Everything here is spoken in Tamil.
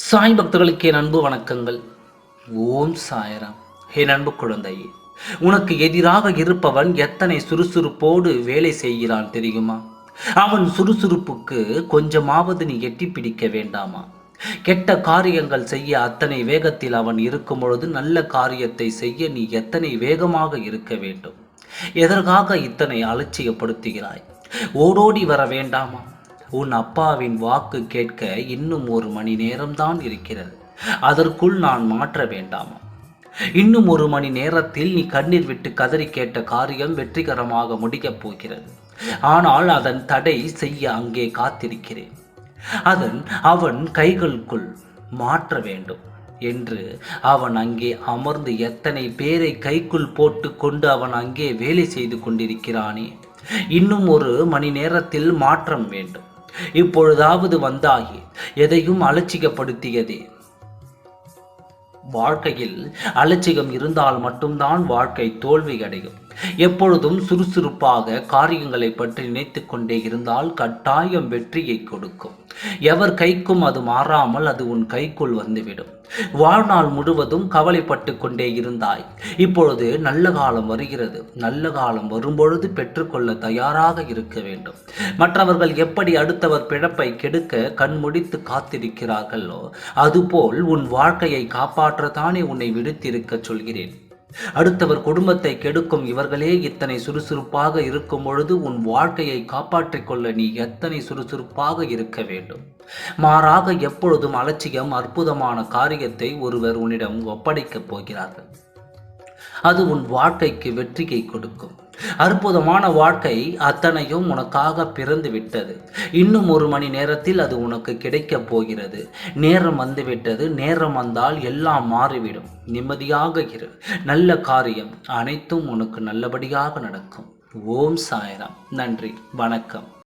சாய் பக்தர்களுக்கு என் அன்பு வணக்கங்கள். ஓம் சாயராம். என் அன்பு குழந்தையே உனக்கு எதிராக இருப்பவன் எத்தனை சுறுசுறுப்போடு வேலை செய்கிறான் தெரியுமா? அவன் சுறுசுறுப்புக்கு கொஞ்சமாவது நீ எட்டி பிடிக்க வேண்டாமா? கெட்ட காரியங்கள் செய்ய அத்தனை வேகத்தில் அவன் இருக்கும் பொழுது நல்ல காரியத்தை செய்ய நீ எத்தனை வேகமாக இருக்க வேண்டும்? எதற்காக இத்தனை அலட்சியப்படுத்துகிறாய்? ஓடோடி வர வேண்டாமா? உன் அப்பாவின் வாக்கு கேட்க இன்னும் ஒரு மணி நேரம்தான் இருக்கிறது. அதற்குள் நான் மாற்ற வேண்டாமா? இன்னும் ஒரு மணி நேரத்தில் நீ கண்ணீர் விட்டு கதறி கேட்ட காரியம் வெற்றிகரமாக முடிக்கப் போகிறது. ஆனால் அதன் தடை செய்ய அங்கே காத்திருக்கிறேன். அதன் அவன் கைகளுக்குள் மாற்ற வேண்டும் என்று அவன் அங்கே அமர்ந்து எத்தனை பேரை கைக்குள் போட்டு கொண்டு அவன் அங்கே வேலை செய்து கொண்டிருக்கிறானே. இன்னும் ஒரு மணி நேரத்தில் மாற்றம் வேண்டும். இப்பொழுதாவது வந்தாகி எதையும் அலட்சியப்படுத்தியதே வாழ்க்கையில் அலட்சியம் இருந்தால் மட்டும்தான் வாழ்க்கை தோல்வி அடையும். எப்பொழுதும் சுறுசுறுப்பாக காரியங்களை பற்றி நினைத்து கொண்டே இருந்தால் கட்டாயம் வெற்றியை கொடுக்கும். எவர் கைக்கும் அது மாறாமல் அது உன் கைக்குள் வந்துவிடும். வாழ்நாள் முழுவதும் கவலைப்பட்டு கொண்டே இருந்தாய். இப்பொழுது நல்ல காலம் வருகிறது. நல்ல காலம் வரும்பொழுது பெற்றுக்கொள்ள தயாராக இருக்க வேண்டும். மற்றவர்கள் எப்படி அடுத்தவர் பிழப்பை கெடுக்க கண்முடித்து காத்திருக்கிறார்களோ அதுபோல் உன் வாழ்க்கையை காப்பாற்றத்தானே உன்னை விடுத்திருக்க சொல்கிறேன். அடுத்தவர் குடும்பத்தை கெடுக்கும் இவர்களே இத்தனை சுறுசுறுப்பாக இருக்கும் பொழுது உன் வாழ்க்கையை காப்பாற்றிக் கொள்ள நீ எத்தனை சுறுசுறுப்பாக இருக்க வேண்டும்? மாறாக எப்பொழுதும் அலட்சியம் அற்புதமான காரியத்தை ஒருவர் உன்னிடம் ஒப்படைக்கப் போகிறார்கள். அது உன் வாழ்க்கைக்கு வெற்றியை கொடுக்கும். அற்புதமான வாழ்க்கை அத்தனையும் உனக்காக பிறந்து விட்டது இன்னும் ஒரு மணி நேரத்தில் அது உனக்கு கிடைக்கப் போகிறது. நேரம் வந்துவிட்டது. நேரம் வந்தால் எல்லாம் மாறிவிடும். நிம்மதியாக இரு. நல்ல காரியம் அனைத்தும் உனக்கு நல்லபடியாக நடக்கும். ஓம் சாய்ராம். நன்றி. வணக்கம்.